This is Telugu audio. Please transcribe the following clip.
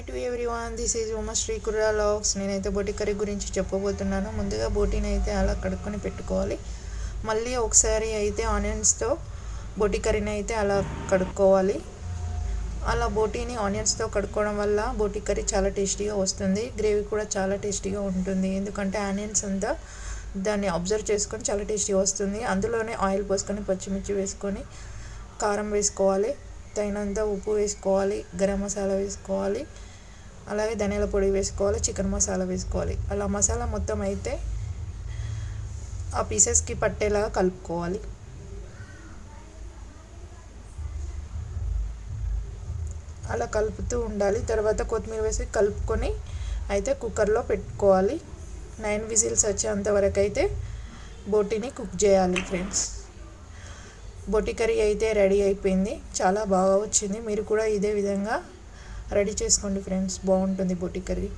Hi to everyone this is Uma Sri Kurra vlogs నేనైతే బోటి కర్రీ గురించి చెప్పబోతున్నాను. ముందుగా బోటీని అయితే అలా కడుక్కొని పెట్టుకోవాలి. మళ్ళీ ఒకసారి అయితే ఆనియన్స్తో బోటి కర్రీని అయితే అలా కడుక్కోవాలి. అలా బోటీని ఆనియన్స్తో కడుక్కోవడం వల్ల బోటి కర్రీ చాలా టేస్టీగా వస్తుంది. గ్రేవీ కూడా చాలా టేస్టీగా ఉంటుంది. ఎందుకంటే ఆనియన్స్ అంతా దాన్ని అబ్జర్వ్ చేసుకొని చాలా టేస్టీగా వస్తుంది. అందులోనే ఆయిల్ పోసుకొని పచ్చిమిర్చి వేసుకొని కారం వేసుకోవాలి. తగినంత ఉప్పు వేసుకోవాలి. గరం మసాలా వేసుకోవాలి. అలాగే ధనియాల పొడి వేసుకోవాలి చికెన్ మసాలా వేసుకోవాలి. అలా మసాలా మొత్తం అయితే ఆ పీసెస్కి పట్టేలాగా కలుపుకోవాలి. అలా కలుపుతూ ఉండాలి. తర్వాత కొత్తిమీర వేసి కలుపుకొని అయితే కుక్కర్లో పెట్టుకోవాలి. నైన్ విజిల్స్ వచ్చేంత వరకు అయితే బోటీని కుక్ చేయాలి ఫ్రెండ్స్. బొటి కర్రీ అయితే రెడీ అయిపోయింది. చాలా బాగా వచ్చింది. మీరు కూడా ఇదే విధంగా రెడీ చేసుకోండి ఫ్రెండ్స్. బాగుంటుంది బొట్టి కర్రీ.